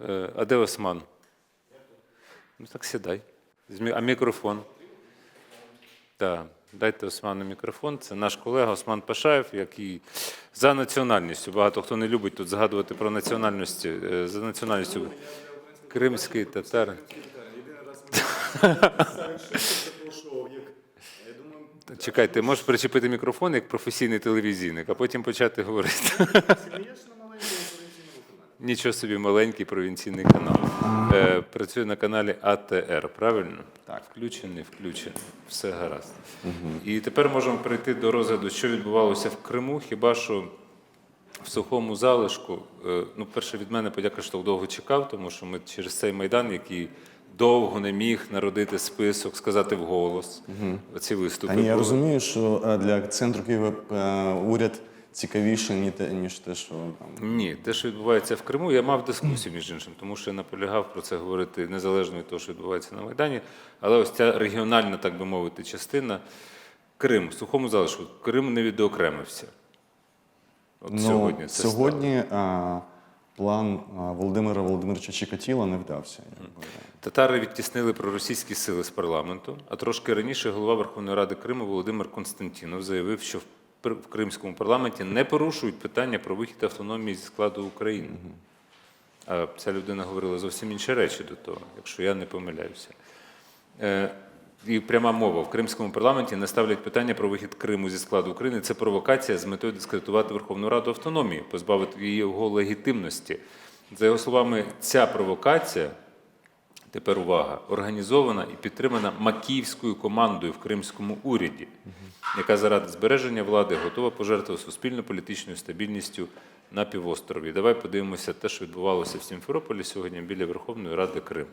Е, А де Осман? Ну так сідай. А мікрофон? Так, дайте Осману мікрофон. Це наш колега Осман Пашаєв, який за національністю. Багато хто не любить тут згадувати про національності. Е, За національністю кримський татар. Чекай, ти можеш причепити мікрофон як професійний телевізійник, а потім почати говорити. Нічого собі маленький провінційний канал. Е, працює на каналі АТР, правильно? Так. Включений, включений. Все гаразд. І тепер можемо перейти до розгляду, що відбувалося в Криму. Хіба що в сухому залишку, е, ну, перше від мене подяка, що довго чекав, тому що ми через цей майдан, який довго не міг народити список, сказати вголос. Оці виступи. Та ні, я були. розумію, що е, для центру Києва е, уряд цікавіше, ніж те, що там. Ні, те, що відбувається в Криму, я мав дискусію між іншим, тому що я наполягав про це говорити незалежно від того, що відбувається на Майдані. Але ось ця регіональна, так би мовити, частина Крим, в сухому залишку, Крим не відокремився. От сьогодні це сьогодні е, план Володимира Володимировича Чикатіла не вдався. Татари відтіснили проросійські сили з парламенту, а трошки раніше голова Верховної Ради Криму Володимир Константінов заявив, що в кримському парламенті не порушують питання про вихід автономії зі складу України. А ця людина говорила зовсім інші речі до того, якщо я не помиляюся. Е, І пряма мова в кримському парламенті не ставлять питання про вихід Криму зі складу України. Це провокація з метою дискредитувати Верховну Раду автономії, позбавити її його легітимності. За його словами, ця провокація Тепер увага, організована і підтримана макіївською командою в кримському уряді, яка заради збереження влади готова пожертвувати суспільно-політичною стабільністю на півострові. Давай подивимося те, що відбувалося в Сімферополі сьогодні біля Верховної Ради Криму.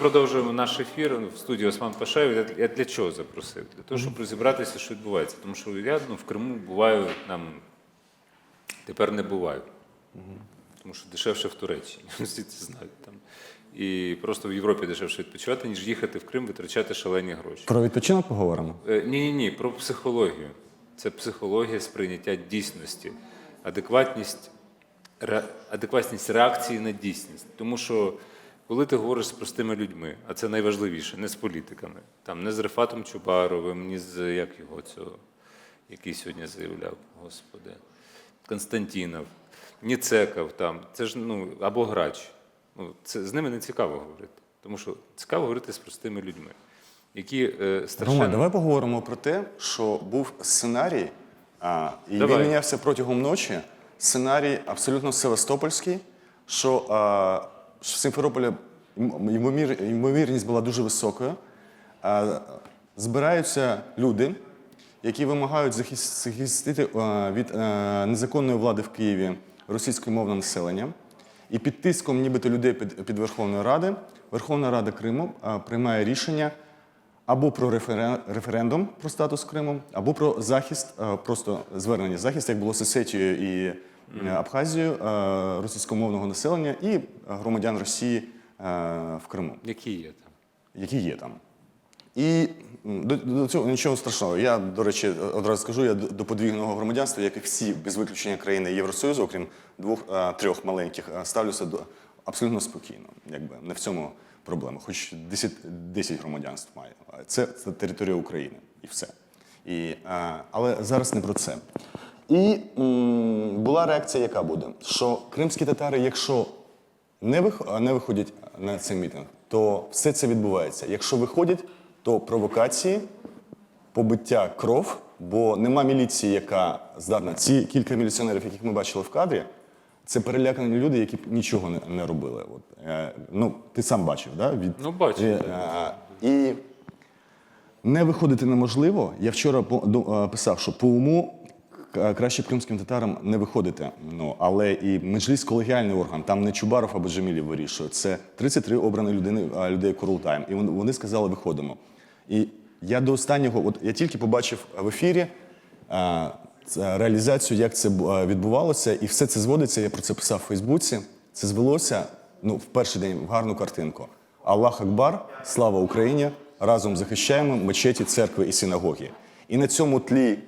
Продовжуємо наш ефір в студії Осман Пашаєв. Я- для чого запросив? Для того, щоб розібратися, що відбувається. Тому що я ну, в Криму буваю там тепер не буваю. Тому що дешевше в Туреччині. Всі це знають там. І просто в Європі дешевше відпочивати, ніж їхати в Крим, витрачати шалені гроші. Про відпочинок поговоримо. Ні, ні, ні, про психологію. Це психологія сприйняття дійсності, адекватність, ре, адекватність реакції на дійсність. Тому що коли ти говориш з простими людьми, а це найважливіше, не з політиками, там не з Рефатом Чубаровим, ні з як його цього, який сьогодні заявляв, господи, Константінов, Ніцеков там, це ж ну або грач. Ну, це з ними не цікаво говорити, тому що цікаво говорити з простими людьми, які е, страшенно... Рома, давай поговоримо про те, що був сценарій, а, і Давай. він мінявся протягом ночі. Сценарій абсолютно севастопольський, що а, що в Симферополі йм- ймовір, ймовірність була дуже високою. Збираються люди, які вимагають захис- захистити від незаконної влади в Києві російськомовне населення. І під тиском нібито людей під, Верховною Ради, Верховна Рада Криму приймає рішення або про референдум про статус Криму, або про захист, просто звернення захист, як було з Осетією і е, Абхазією е, російськомовного населення і громадян Росії е, в Криму, які є там. які є там. І до, до цього нічого страшного. Я, до речі, одразу скажу, я до подвійного громадянства, як і всі без виключення країни Євросоюзу, окрім двох е, трьох маленьких, ставлюся до абсолютно спокійно. Якби не в цьому проблема. Хоч 10, 10 громадянств має. Це, це територія України і все. І, але зараз не про це. І м, була реакція, яка буде? Що кримські татари, якщо не, вих... не виходять на цей мітинг, то все це відбувається. Якщо виходять, то провокації, побиття кров, бо нема міліції, яка здатна. Ці кілька міліціонерів, яких ми бачили в кадрі, це перелякані люди, які б нічого не, не робили. От, е, ну, ти сам бачив, да? Від, Ну, бачив. Е, е, і не виходити неможливо. Я вчора по- до- е, писав, що по уму краще б кримським татарам не виходити. Ну, але і меджліс колегіальний орган, там не Чубаров або Джамілів вирішує. Це 33 обрані людини, людей Курултаєм. І вони, сказали, виходимо. І я до останнього, от я тільки побачив в ефірі а, реалізацію, як це відбувалося, і все це зводиться. Я про це писав в Фейсбуці. Це звелося ну, в перший день в гарну картинку. Аллах Акбар, слава Україні! Разом захищаємо мечеті, церкви і синагоги. І на цьому тлі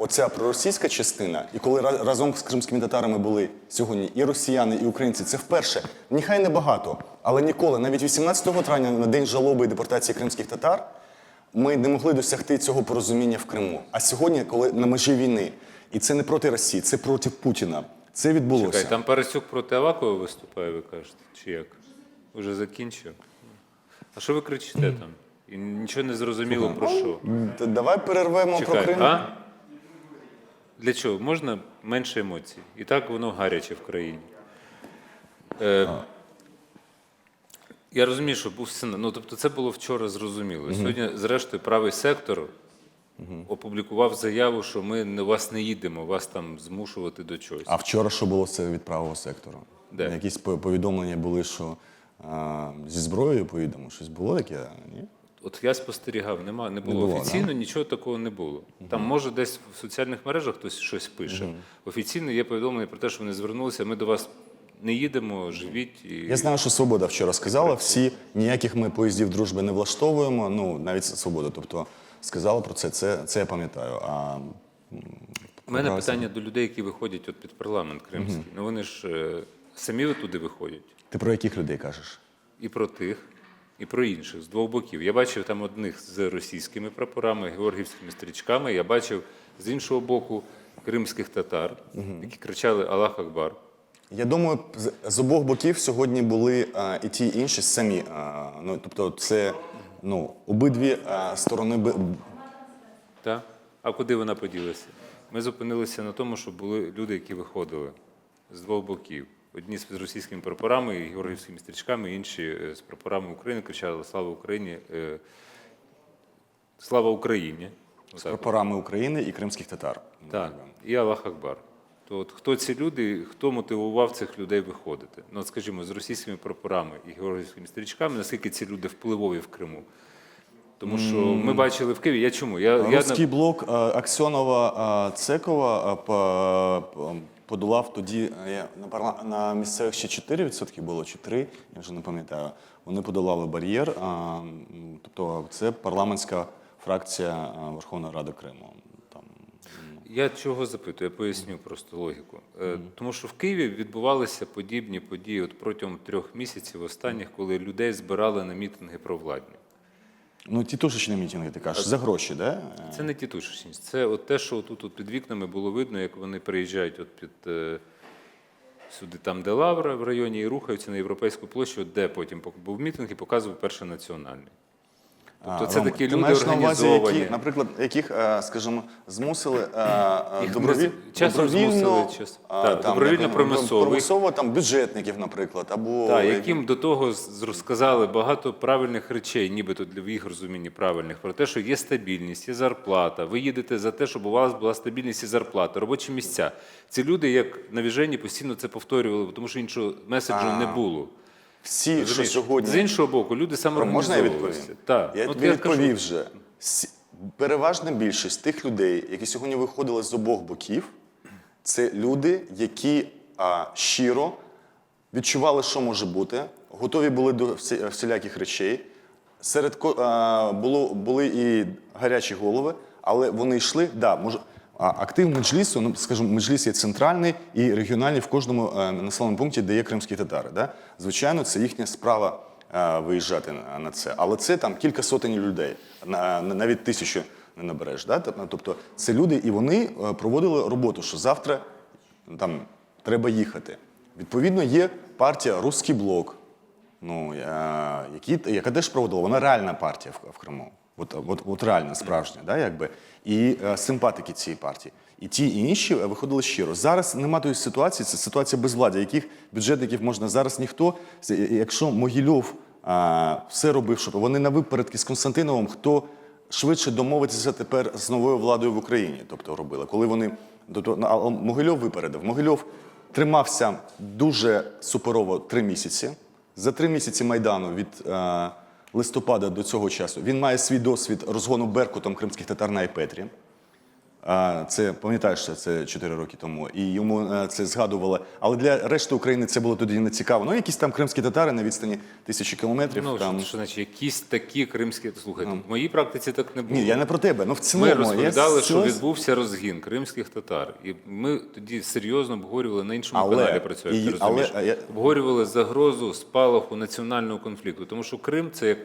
оця проросійська частина, і коли разом з кримськими татарами були сьогодні і росіяни, і українці, це вперше. Нехай не багато, але ніколи, навіть 18 травня, на день жалоби і депортації кримських татар, ми не могли досягти цього порозуміння в Криму. А сьогодні, коли на межі війни, і це не проти Росії, це проти Путіна. Це відбулося. Чекай, там Парасюк проти Авакова виступає, ви кажете, чи як? Уже закінчив? А що ви кричите там? І нічого не зрозуміло про що. Давай перервемо про Чекай, Крим. а? Для чого? Можна менше емоцій. І так воно гаряче в країні. Е, я розумію, що був сценарій. Ну, тобто це було вчора зрозуміло. Сьогодні, зрештою, правий сектор опублікував заяву, що ми не- вас не їдемо, вас там змушувати до чогось. А вчора що було це від правого сектору? Де? Якісь по- повідомлення були, що а, зі зброєю поїдемо. Щось було таке? Ні? От я спостерігав, нема, не було. було, Офіційно нічого такого не було. Там може десь в соціальних мережах хтось щось пише. Офіційно є повідомлення про те, що вони звернулися, ми до вас не їдемо, живіть. І... Я знаю, що Свобода вчора сказала, всі ніяких ми поїздів дружби не влаштовуємо. Ну, навіть Свобода. Тобто сказала про це, це, це я пам'ятаю. А У мене Прекрасно. питання до людей, які виходять от під парламент кримський. Ну вони ж е, самі туди виходять. ти про яких людей кажеш? І про тих, і про інших з двох боків. Я бачив там одних з російськими прапорами, георгівськими стрічками. Я бачив з іншого боку кримських татар, які кричали Аллах Акбар. Я думаю, з, обох боків сьогодні були а, і ті, і інші самі. А, ну, тобто, це ну, обидві а, сторони би- Так? А куди вона поділася? Ми зупинилися на тому, що були люди, які виходили з двох боків. Одні з російськими прапорами і георгіївськими стрічками, інші е, з прапорами України кричали Слава Україні! е, Слава Україні! з прапорами України і кримських татар. Так, і Аллах Акбар. то от хто ці люди, хто мотивував цих людей виходити? Ну, от, скажімо, з російськими прапорами і георгіївськими стрічками, наскільки ці люди впливові в Криму? Тому що ми бачили в Києві. Я чому? Я, я блок е, Аксьонова Цекова подолав тоді е, я на, парла... на місцевих ще 4% було, чи 3, я вже не пам'ятаю. Вони подолали бар'єр. а, Тобто це парламентська фракція е, Верховної Ради Криму. Там Я чого запитую? Я поясню просто логіку. Е, Тому що в Києві відбувалися подібні події от протягом трьох місяців останніх, коли людей збирали на мітинги провладні. Ну, тітушечні мітинги, ти кажеш, за гроші, да? Це не тітушечність, це от те, що тут от під вікнами було видно, як вони приїжджають от під е, сюди, там, де Лавра в районі, і рухаються на європейську площу, де потім був мітинг і показував перший національний. Тобто це Ром, такі ти люди маєш на увазі, організовані. які, наприклад, яких, е, скажімо, змусили е, е, Їх з- часом добровільно, змусили, е, так, добровільно як, примусово. примусово там бюджетників, наприклад, або Так, яким до того з- розказали багато правильних речей, нібито для в їх розумінні правильних, про те, що є стабільність, є зарплата. Ви їдете за те, щоб у вас була стабільність і зарплата, робочі місця. Ці люди, як навіжені, постійно це повторювали, тому що іншого меседжу не було. Всі, що сьогодні З іншого боку, люди Ром, можна я відповім? Так. Я тобі відповів вже. Переважна більшість тих людей, які сьогодні виходили з обох боків, це люди, які а, щиро відчували, що може бути, готові були до всіляких речей. Серед а, було, були і гарячі голови, але вони йшли. Да, може, актив меджлісу, ну скажімо, меджліс є центральний і регіональний в кожному е, населеному пункті, де є кримські татари. Да? Звичайно, це їхня справа е, виїжджати на, це. Але це там кілька сотень людей, на, на- навіть тисячу не набереш. Да? Тобто це люди, і вони е, проводили роботу, що завтра там треба їхати. Відповідно, є партія Руський блок, ну, які, яка теж проводила, вона реальна партія в Криму. От, от, от реальна, справжня, да, якби. І е, симпатики цієї партії. І ті і інші е, виходили щиро. Зараз нема тої ситуації, це ситуація безвладдя, яких бюджетників можна зараз ніхто. Якщо Могильов а, все робив, щоб вони на випередки з Константиновим, хто швидше домовитися тепер з новою владою в Україні, тобто робили. Коли вони а Могильов випередив. Могильов тримався дуже суперово три місяці. За три місяці майдану від е, листопада до цього часу він має свій досвід розгону беркутом кримських татар на Айпетрі. Це пам'ятаєш, це 4 роки тому, і йому е, це згадували. Але для решти України це було тоді не цікаво. Ну, якісь там кримські татари на відстані тисячі кілометрів. Ну, там. що, що значить, якісь такі кримські. Слухайте, в моїй практиці так не було. Ні, я не про тебе. Ну в цілому Ми я розповідали, що відбувся розгін кримських татар, і ми тоді серйозно обговорювали на іншому Але- каналі. Працює, і- ти розумієш? але, обговорювали загрозу спалаху національного конфлікту, тому що Крим це як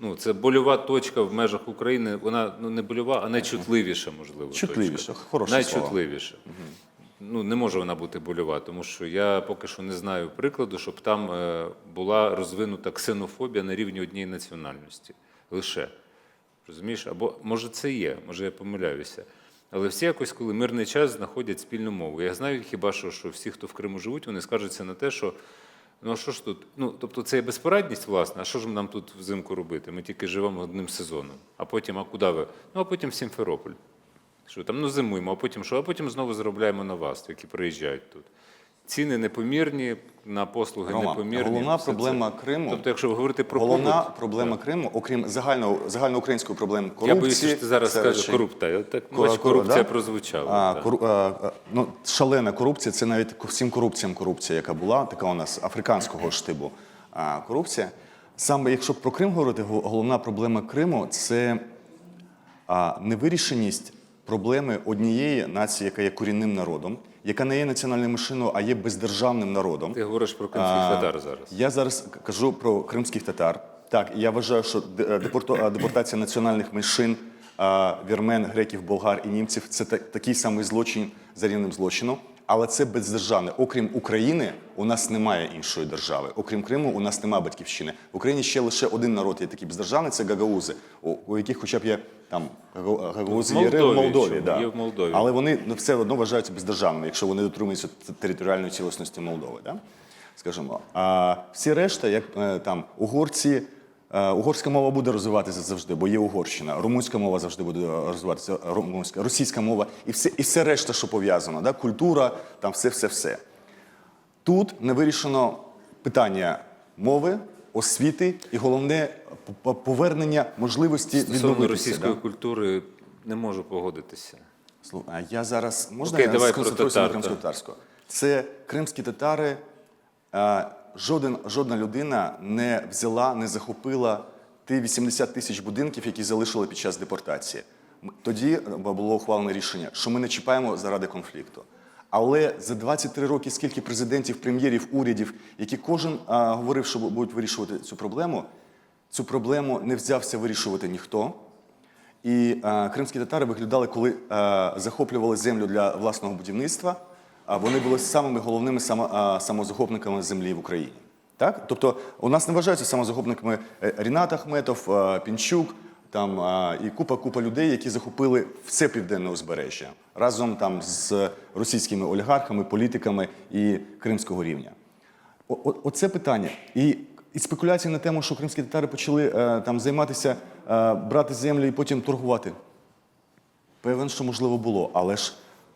ну це больова точка в межах України. Вона ну не больова, а найчутливіша, можливо. Чутливіша, точка. хороше найчутливіша. Ну не може вона бути больова, тому що я поки що не знаю прикладу, щоб там е, була розвинута ксенофобія на рівні однієї національності лише. Розумієш? Або може це є, може я помиляюся. Але всі якось, коли мирний час, знаходять спільну мову. Я знаю хіба що, що всі, хто в Криму живуть, вони скаржаться на те, що ну а що ж тут? Ну, тобто це є безпорадність, власне, а що ж нам тут взимку робити? Ми тільки живемо одним сезоном. А потім, а куди ви? Ну, а потім Сімферополь. Що там ну зимуємо, а потім що? А потім знову заробляємо на вас, які приїжджають тут. Ціни непомірні, на послуги Рома, непомірні. головна все це. проблема Криму. Тобто, якщо ви говорите про Головна побут, проблема Криму, окрім загального загальноукраїнської проблеми корупції. я боюся, що ти зараз скажеш корупта. Так, Кор- кор- корупція да? прозвучала. А, так. кору- а, ну, шалена корупція це навіть всім корупціям корупція, яка була, така у нас африканського штибу а, корупція. Саме якщо про Крим говорити, головна проблема Криму це а, невирішеність проблеми однієї нації, яка є корінним народом, яка не є національною меншиною, а є бездержавним народом. Ти говориш про кримських А, татар зараз. Я зараз кажу про кримських татар. Так, я вважаю, що е, е, депортація національних меншин, е, вірмен, греків, болгар і німців це такий самий злочин за рівнем злочину. Але це бездержавне. Окрім України, у нас немає іншої держави. Окрім Криму, у нас немає батьківщини. В Україні ще лише один народ є такий бездержавний це гагаузи, у, яких хоча б є там гагаузи є в Молдові. Да. Є в Молдові. Але вони ну, все одно вважаються бездержавними, якщо вони дотримуються територіальної цілісності Молдови. Да? Скажімо, а всі решта, як е, там угорці, Угорська мова буде розвиватися завжди, бо є Угорщина. Румунська мова завжди буде розвиватися, румунська, російська мова і все, і все решта, що пов'язано. Да? Культура, там все, все, все. Тут не вирішено питання мови, освіти і головне повернення можливості відновитися. російської да? культури не можу погодитися. А Я зараз можна Окей, я давай сконцентруюся на татар, кримсько-татарську? Це кримські татари. А, Жоден, жодна людина не взяла, не захопила ті 80 тисяч будинків, які залишили під час депортації. Тоді е, було ухвалене рішення, що ми не чіпаємо заради конфлікту. Але за 23 роки, скільки президентів, прем'єрів, урядів, які кожен а, говорив, що будуть вирішувати цю проблему, цю проблему не взявся вирішувати ніхто. І е, кримські татари виглядали, коли е, захоплювали землю для власного будівництва. Вони були самими головними самозахопниками землі в Україні. Так? Тобто у нас не вважаються самозахопниками е, Рінат Ахметов, е, Пінчук там, і купа-купа людей, які захопили все південне узбережжя разом там, з російськими олігархами, політиками і кримського рівня. О- Оце питання. І, і спекуляції на тему, що кримські татари почали е, там займатися, брати землю і потім торгувати. Певен, що можливо було, але ж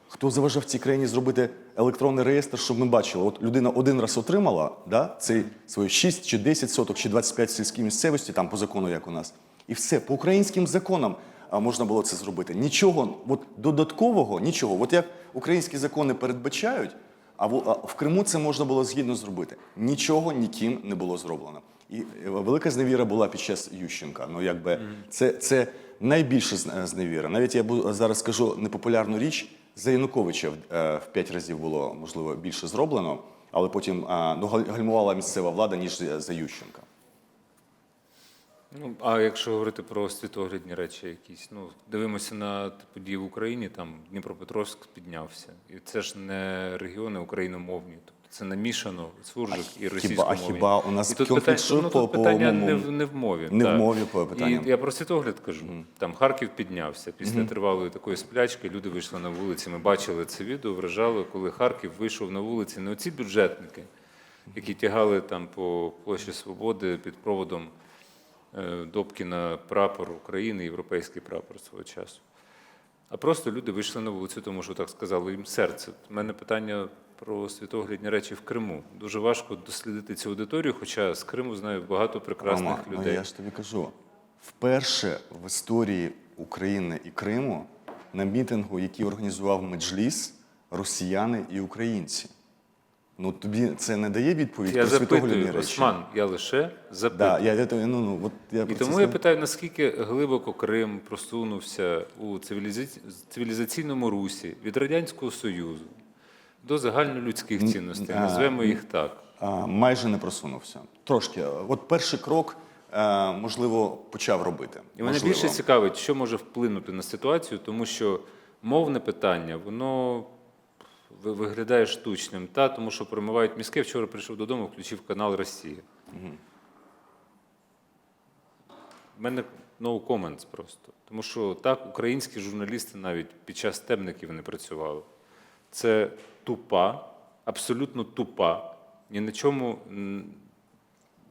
хто заважав цій країні зробити електронний реєстр, щоб ми бачили, от людина один раз отримала да, цей свої 6 чи 10 соток, чи 25 в сільській місцевості, там по закону, як у нас. І все, по українським законам можна було це зробити. Нічого от, додаткового, нічого. От як українські закони передбачають, а в, а в Криму це можна було згідно зробити. Нічого ніким не було зроблено. І е, велика зневіра була під час Ющенка. Ну, якби це, це найбільша зневіра. Навіть я зараз скажу непопулярну річ. За Януковича в- е, п'ять разів було можливо більше зроблено, але потім ну, гальмувала місцева влада ніж за Ющенка. Ну, а якщо говорити про світоглядні речі якісь, ну дивимося на події в Україні, там Дніпропетровськ піднявся. І це ж не регіони україномовні, це намішано суржик і хіба- російськомовні. а хіба у нас і тут питання, що ну, тут питання не в, не в мові. Не в мові по питанням. І я про світогляд кажу. Там Харків піднявся після тривалої такої сплячки. Люди вийшли на вулиці. Ми бачили це відео, вражало, коли Харків вийшов на вулиці. Не оці бюджетники, які тягали там по площі Свободи під проводом е, Добкіна прапор України, європейський прапор свого часу. А просто люди вийшли на вулицю, тому що так сказали їм серце. У мене питання про світоглядні речі в Криму. Дуже важко дослідити цю аудиторію, хоча з Криму знаю багато прекрасних Рома, ну, людей. я ж тобі кажу, вперше в історії України і Криму на мітингу, який організував Меджліс, росіяни і українці. Ну тобі це не дає відповідь Я про світоглядні речі. Осман, я лише запитую. Да, я, я, ну, ну, от я І про це тому я питаю, наскільки глибоко Крим просунувся у цивілізаці... цивілізаційному русі від Радянського Союзу до загальнолюдських цінностей, а, назвемо їх так. А, майже не просунувся. Трошки. От перший крок, е, можливо, почав робити. І мене Можливо. більше цікавить, що може вплинути на ситуацію, тому що мовне питання, воно виглядає штучним, та, тому що промивають мізки. Вчора прийшов додому, включив канал Росія. У мене no comments просто. Тому що так, українські журналісти навіть під час темників не працювали. Це тупа, абсолютно тупа, ні на чому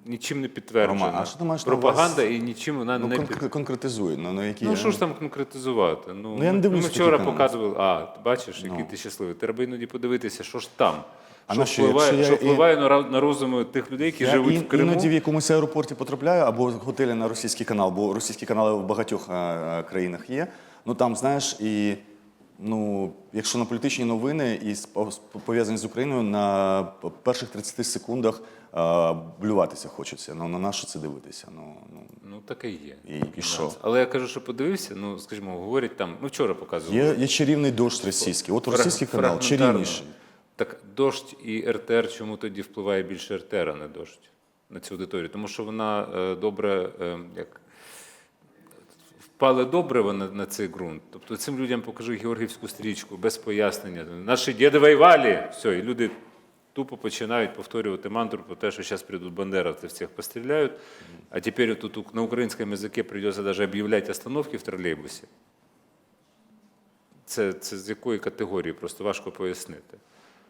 нічим не підтверджена. Рома, а що ти маєш на Пропаганда увазі? і нічим вона Ну, не кон- під... конкретизуй. Ну, ну, які... Ну що ж там конкретизувати? Ну, Ну, я не ми- дивлюсь ми такі вчора канали. показували, а, ти бачиш, який ти щасливий. Треба іноді подивитися, що ж там. А що на що, впливає, якщо я що і- впливає на, ра- на розуми тих людей, які Я живуть ін- в Криму. іноді в якомусь аеропорті потрапляю або в готелі на російський канал, бо російські канали в багатьох е, е, країнах є. Ну там, знаєш, і ну, якщо на політичні новини і пов'язані з Україною, на перших 30 секундах е, блюватися хочеться. Ну на що це дивитися? Ну, ну Ну, таке є. І- і що? Але я кажу, що подивився, ну, скажімо, говорять там, ми вчора показували. є, є чарівний дощ російський. От російський канал чарівніший. Так дощ і РТР, чому тоді впливає більше РТР, а не дощ на цю аудиторію? Тому що вона е, добре, е, як впали добре на, на цей ґрунт. Тобто цим людям покажи Георгіївську стрічку без пояснення. Наші діди воювали, все, і люди тупо починають повторювати мантру про те, що зараз прийдуть бандеровці, всіх постріляють, а тепер тут на українському язикі прийдеться навіть об'являти остановки в тролейбусі. Це, це з якої категорії, просто важко пояснити.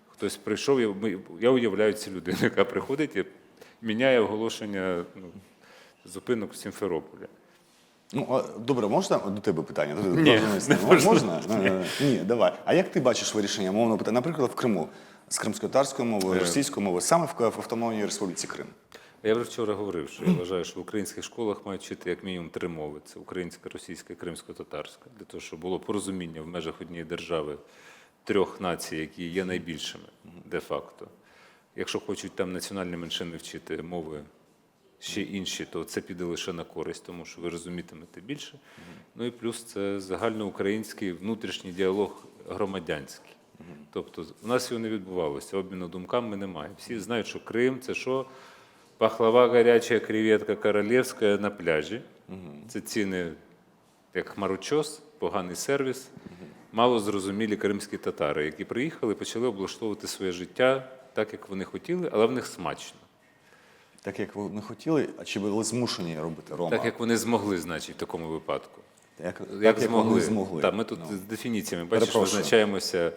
Хтось прийшов, я, я уявляю цю людину, яка приходить і міняє оголошення ну, зупинок в Сімферополі. Ну, а, добре, можна до тебе питання? До- до Ні, журналіста. не Мож- можна? Е, Ні, давай. А як ти бачиш вирішення мовного питання, наприклад, в Криму з кримсько-татарською Е. мовою, російською мовою, саме в, в Автономній Республіці Крим? Я вже вчора говорив, що я вважаю, що в українських школах мають вчити як мінімум три мови: це українська, російська кримсько-татарська, для того, щоб було порозуміння в межах однієї держави трьох націй, які є найбільшими де-факто. Якщо хочуть там національні меншини вчити мови ще інші, то це піде лише на користь, тому що ви розумітимете більше. Ну і плюс це загальноукраїнський внутрішній діалог громадянський. Тобто у нас його не відбувалося, обміну думками немає. Всі знають, що Крим це що? Пахлава гаряча, креветка королівська на пляжі. Це ціни як хмарочос, поганий сервіс. Мало зрозумілі кримські татари, які приїхали, почали облаштовувати своє життя так, як вони хотіли, але в них смачно. Так як ви не хотіли, а чи були змушені робити Рома? Так, як вони змогли, значить, в такому випадку. як, Як, так, змогли. вони змогли. Так, ми тут Ну. з дефініціями бачиш, Перепрошую. визначаємося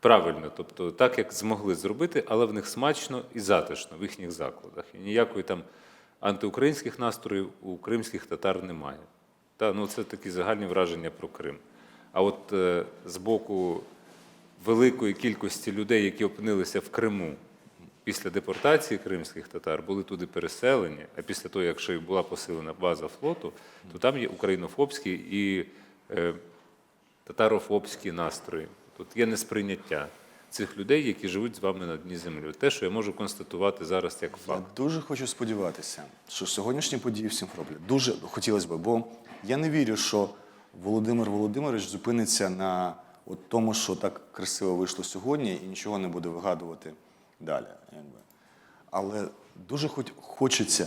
правильно. Тобто так, як змогли зробити, але в них смачно і затишно в їхніх закладах. І ніякої там антиукраїнських настроїв у кримських татар немає. Та, ну, це такі загальні враження про Крим. А от е, з боку великої кількості людей, які опинилися в Криму після депортації кримських татар, були туди переселені, а після того, якщо і була посилена база флоту, то там є українофобські і е, татарофобські настрої. Тут є несприйняття цих людей, які живуть з вами на дні землі. Те, що я можу констатувати зараз як Я дуже хочу сподіватися, що сьогоднішні події в Сімферополі дуже хотілося б, бо я не вірю, що Володимир Володимирович зупиниться на от тому, що так красиво вийшло сьогодні, і нічого не буде вигадувати далі. Якби. Але дуже хоч, хочеться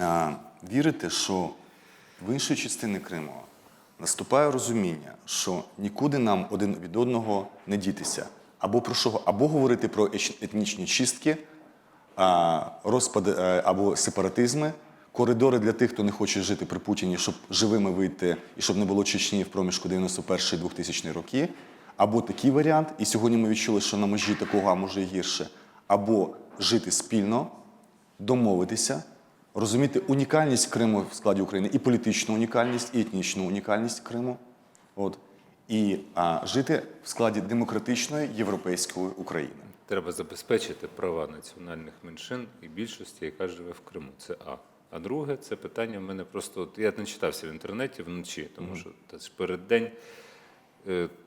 а, вірити, що в іншої частини Криму наступає розуміння, що нікуди нам один від одного не дітися. Або про що, або говорити про етнічні чистки, а, розпад е, або сепаратизми, коридори для тих, хто не хоче жити при Путіні, щоб живими вийти і щоб не було Чечні в проміжку 91-2000 роки, або такий варіант, і сьогодні ми відчули, що на межі такого, а може і гірше, або жити спільно, домовитися, розуміти унікальність Криму в складі України, і політичну унікальність, і етнічну унікальність Криму. От. І а, жити в складі демократичної європейської України. Треба забезпечити права національних меншин і більшості, яка живе в Криму. Це А. А друге, це питання в мене просто. От я не читався в інтернеті вночі, тому що та ж перед день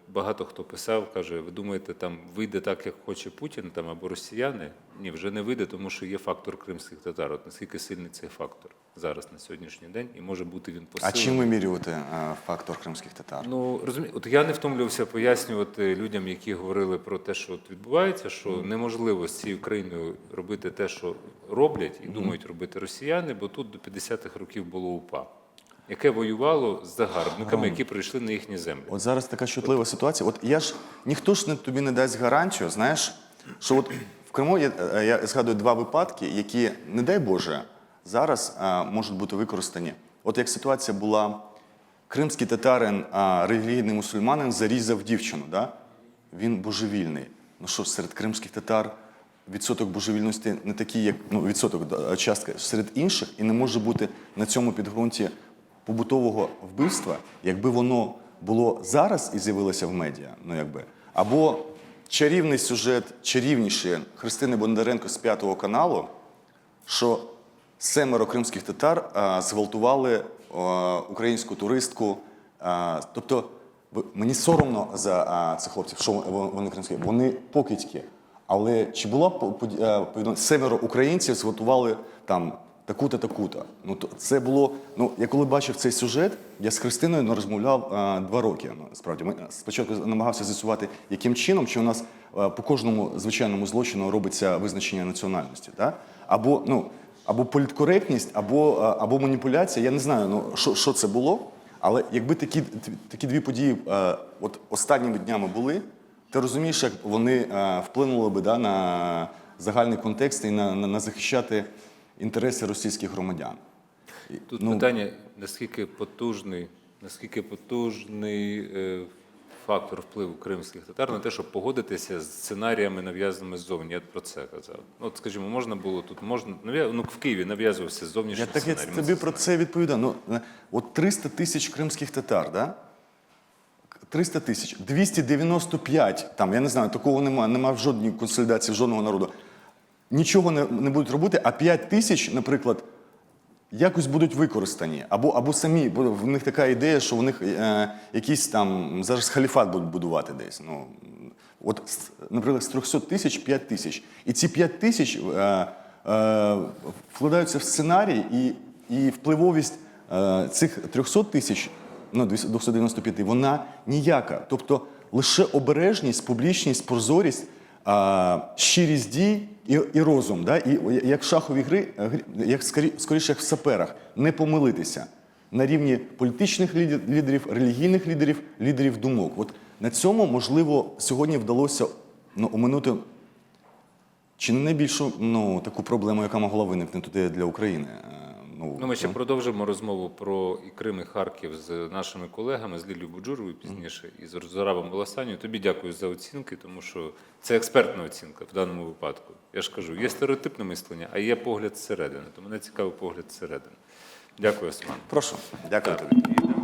багато хто писав, каже: ви думаєте, там вийде так, як хоче Путін там або росіяни? Ні, вже не вийде, тому що є фактор кримських татар. От наскільки сильний цей фактор зараз на сьогоднішній день, і може бути він А посилений. чим вимірювати а, фактор кримських татар? Ну розумію, от я не втомлювався пояснювати людям, які говорили про те, що от відбувається, що неможливо з цією країною робити те, що роблять і думають робити росіяни, бо тут до 50-х років було УПА, яке воювало з загарбниками, які прийшли на їхні землі. От зараз така чутлива ситуація. От я ж ніхто ж не тобі не дасть гарантію, знаєш, що от в Криму є, е, я згадую два випадки, які, не дай Боже, зараз а, можуть бути використані. От як ситуація була, кримський татарин, а, релігійний мусульманин зарізав дівчину, да? він божевільний. Ну що, серед кримських татар відсоток божевільності не такий, як ну, відсоток частка серед інших, і не може бути на цьому підґрунті побутового вбивства, якби воно було зараз і з'явилося в медіа, ну якби, або чарівний сюжет, чарівніший Христини Бондаренко з п'ятого каналу, що семеро кримських татар а, зґвалтували а, українську туристку. А, тобто мені соромно за а, цих хлопців, що вони, кримські, вони покидьки. Але чи поді- семеро українців зґвалтували там таку-то, таку-то. Ну то це було. Ну я коли бачив цей сюжет, я з Христиною не розмовляв а, два роки. Ну справді ми спочатку намагався з'ясувати, яким чином, чи у нас а, по кожному звичайному злочину робиться визначення національності, так? або ну або політкоректність, або, а, або маніпуляція. Я не знаю, ну що, що це було. Але якби такі, такі дві події е, от останніми днями були, ти розумієш, як вони е, вплинули би да, на загальний контекст і на, на, на захищати інтереси російських громадян. Тут ну, питання, наскільки потужний, наскільки потужний е, фактор впливу кримських татар на те, щоб погодитися з сценаріями, нав'язаними ззовні. Я про це казав. Ну, От, скажімо, можна було тут, можна ну, в Києві нав'язувався зовнішній Я так я сценарій. ми тобі про це відповідаю. Ну, е, от 300 тисяч кримських татар, да? 300 тисяч, 295, там, я не знаю, такого немає, немає в жодній консолідації жодного народу. Нічого не, не будуть робити, а 5 тисяч, наприклад, якось будуть використані. Або, або самі, бо в них така ідея, що в них е, якийсь там зараз халіфат будуть будувати десь. Ну, от, наприклад, з 300 тисяч 5 тисяч. І ці 5 тисяч е, е, вкладаються в сценарій, і, і впливовість е, цих 300 тисяч, ну, 295, вона ніяка. Тобто лише обережність, публічність, прозорість, щирість дій і, і розум. Да? І як в шаховій гри, е, як скорі- скоріше як в саперах, не помилитися на рівні політичних лідерів, релігійних лідерів, лідерів думок. От на цьому, можливо, сьогодні вдалося ну, оминути чи не найбільшу ну, таку проблему, яка могла виникнути для України. Е, Ну, ми ще продовжимо розмову про і Крим, і Харків з нашими колегами, з Лілією Буджуровою пізніше, і з Зорабом Волосанію. Тобі дякую за оцінки, тому що це експертна оцінка в даному випадку. Я ж кажу, є стереотипне мислення, а є погляд зсередини. То мене цікавий погляд зсередини. Дякую, Осман. Прошу, дякую тобі.